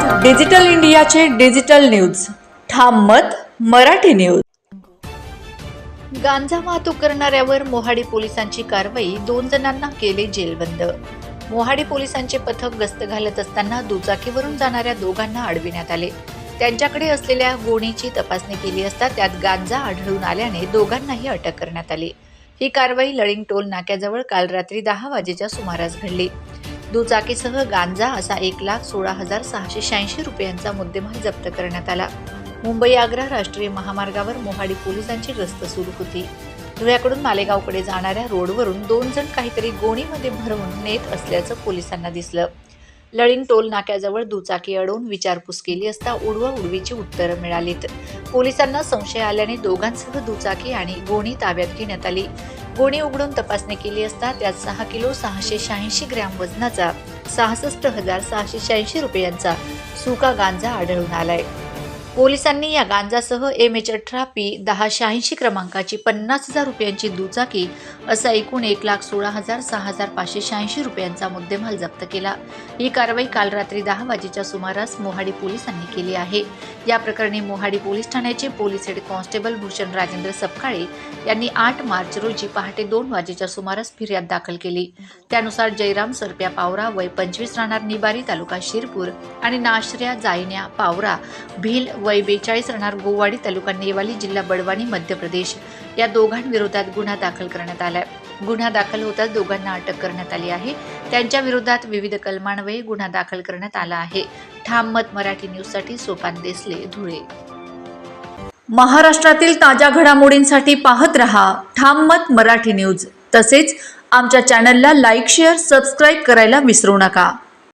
Digital इंडियाचे digital news. ठाम मत मराठी न्यूज. गांजा वाहतूक करणाऱ्यावर मोहाडी पोलिसांची कारवाई दोन जणांना केले जेलबंद. मोहाडी पोलिसांचे पथक गस्त घालत असताना दुचाकीवरून जाणाऱ्या दोघांना अडविण्यात आले. त्यांच्याकडे असलेल्या गोणीची तपासणी केली असता त्यात गांजा आढळून आल्याने दोघांनाही अटक करण्यात आली. ही कारवाई लळिंग टोल नाक्याजवळ काल रात्री दहा वाजेच्या सुमारास घडली. दुचाकीसह गांजा असा एक लाख सोळा हजार सहाशे शहाऐंशी रुपयांचा मुद्देमाल जप्त करण्यात आला. मुंबई आग्रा राष्ट्रीय महामार्गावर मोहाडी पोलिसांची गस्त सुरू होती. धुळ्याकडून मालेगावकडे जाणाऱ्या रोडवरून दोन जण काहीतरी गोणीमध्ये भरवून नेत असल्याचं पोलिसांना दिसलं. लळिंग टोल नाक्याजवळ दुचाकी अडवून विचारपूस केली असता उडवा उडवीची उत्तरं मिळालीत. पोलिसांना संशय आल्याने दोघांसह दुचाकी आणि गोणी ताब्यात घेण्यात आली. गोणी उघडून तपासणी केली असता त्यात सहा किलो सहाशे शहाऐंशी ग्रॅम वजनाचा सहासष्ट हजार सहाशे शहाऐंशी रुपयांचा सुका गांजा आढळून आलाय. पोलिसांनी या गांजासह एम एच अठरा पी दहा शहाऐंशी क्रमांकाची पन्नास हजार रुपयांची दुचाकी असा एकूण एक लाख सोळा हजार सहा हजार पाचशे शहाऐंशी रुपयांचा मुद्देमाल जप्त केला. ही कारवाई काल रात्री दहा वाजेच्या सुमारास मोहाडी पोलिसांनी केली आहे. या प्रकरणी मोहाडी पोलीस ठाण्याचे police head constable Bhushan Rajendra Sapkale यांनी आठ मार्च रोजी पहाटे दोन वाजेच्या सुमारास फिर्याद दाखल केली. त्यानुसार जयराम सरप्या पावरा वय पंचवीस राहणार निबारी तालुका शिरपूर आणि नाश्र्या जायन्या पावरा भिल वय बेचाळीस राहणार गोवाडी तालुका नेवाली जिल्हा बडवानी मध्य प्रदेश. या दोघांविरोधात गुन्हा दाखल करण्यात आलाय. गुन्हा दाखल होताच दोघांना अटक करण्यात आली आहे. त्यांच्या विरोधात विविध कलमान्वये गुन्हा दाखल करण्यात आला आहे. ठाम मत मराठी न्यूजसाठी सोपान देसले धुळे. महाराष्ट्रातील ताज्या घडामोडींसाठी पाहत रहा ठाम मत मराठी न्यूज. तसेच आमच्या चॅनलला लाईक शेअर सबस्क्राईब करायला विसरू नका.